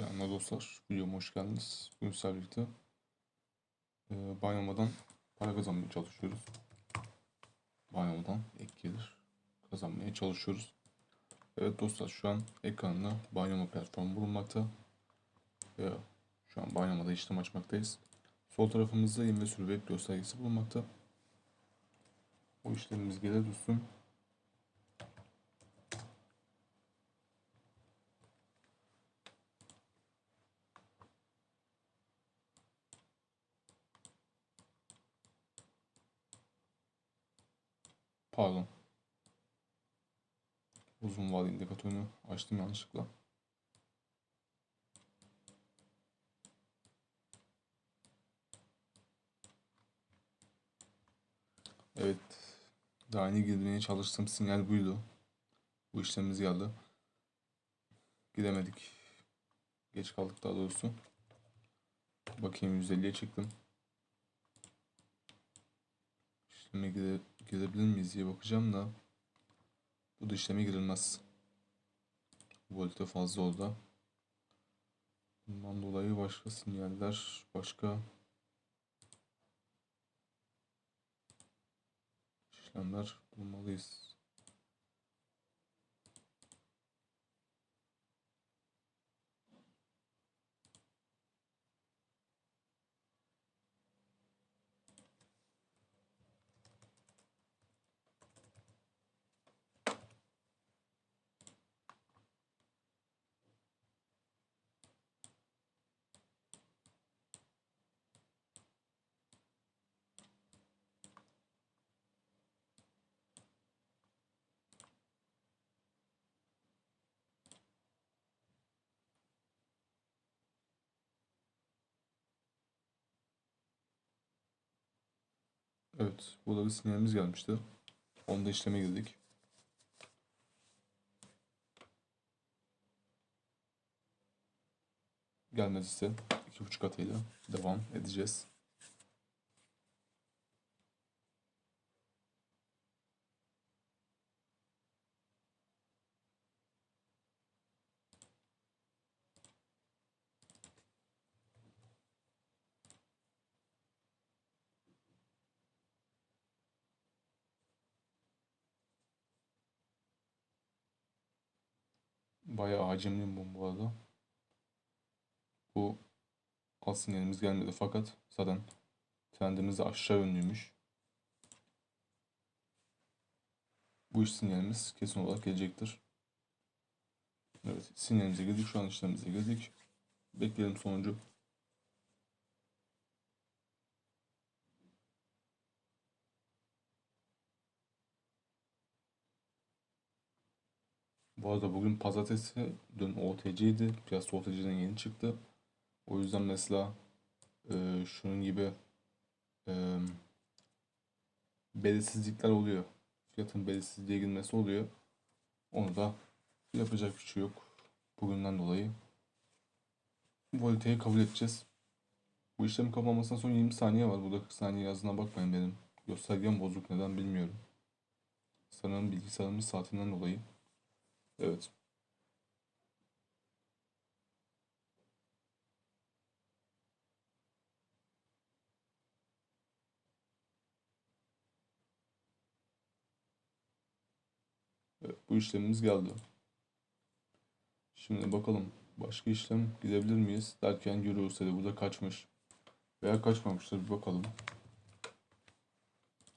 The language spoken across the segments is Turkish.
Selamlar dostlar. Videoma hoş geldiniz. Bugün sizlerle birlikte e, Banyama'dan para kazanmaya çalışıyoruz. Banyama'dan ek gelir kazanmaya çalışıyoruz. Evet dostlar şu an ekranında Banyama platformu bulunmakta. Ve şu an Banyama'da işlem açmaktayız. Sol tarafımızda yeni ve sürü web göstergesi bulunmakta. O işlemimiz gelir dursun. Pardon. Uzun vade indikatörünü açtım yanlışlıkla. Evet. Daha yeni girmeye çalıştığım sinyal buydu. Bu işlemimiz geldi. Gidemedik. Geç kaldık daha doğrusu. Bakayım 150'ye çıktım. İşleme gire, girebilir miyiz diye bakacağım da. Bu da işleme girilmez. Volte fazla orada. Bundan dolayı başka sinyaller, başka işlemler bulmalıyız. Evet, burada bir sinyalimiz gelmişti. Onu da işleme girdik. Gelmediyse iki buçuk katıyla devam edeceğiz. Bayağı hacimli bu bu arada. Bu alt sinyalimiz gelmedi fakat zaten trendimiz de aşağı yönlüymüş. Bu iş sinyalimiz kesin olarak gelecektir. Evet sinyalimize girdik. Şu an işlemimize girdik. Bekleyelim sonucu. Bu arada bugün pazartesi, dün OTC'ydi. Piyasa OTC'den yeni çıktı. O yüzden mesela e, şunun gibi e, belirsizlikler oluyor. Fiyatın belirsizliğe girmesi oluyor. Onu da yapacak bir şey yok. Bugünden dolayı volteyi kabul edeceğiz. Bu işlemin kapanmasına son 20 saniye var. Burada 40 saniye yazdığına bakmayın benim. Göstergem bozuk neden bilmiyorum. Sanırım bilgisayarımın saatinden dolayı. Evet. Evet, bu işlemimiz geldi. Şimdi bakalım başka işlem gidebilir miyiz derken görüyoruz hadi burada kaçmış. Veya kaçmamıştır bir bakalım.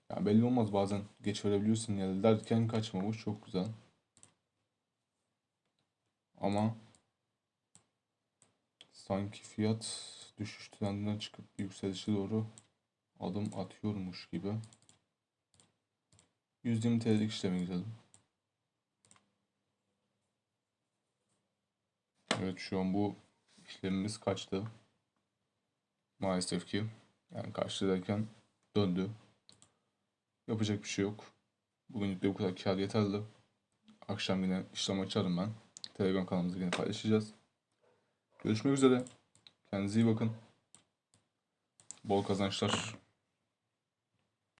Yani belli olmaz bazen geç verebiliyorsun ya derken kaçmamış çok güzel. Ama sanki fiyat düşüş trendinden çıkıp yükselişe doğru adım atıyormuş gibi. 120 TL'lik işleme gidelim. Evet şu an bu işlemimiz kaçtı. Maalesef ki yani kaçtı derken döndü. Yapacak bir şey yok. Bugünlük de bu kadar kar yeterli. Akşam yine işlem açarım ben. Telegram kanalımızda yine paylaşacağız. Görüşmek üzere. Kendinize iyi bakın. Bol kazançlar.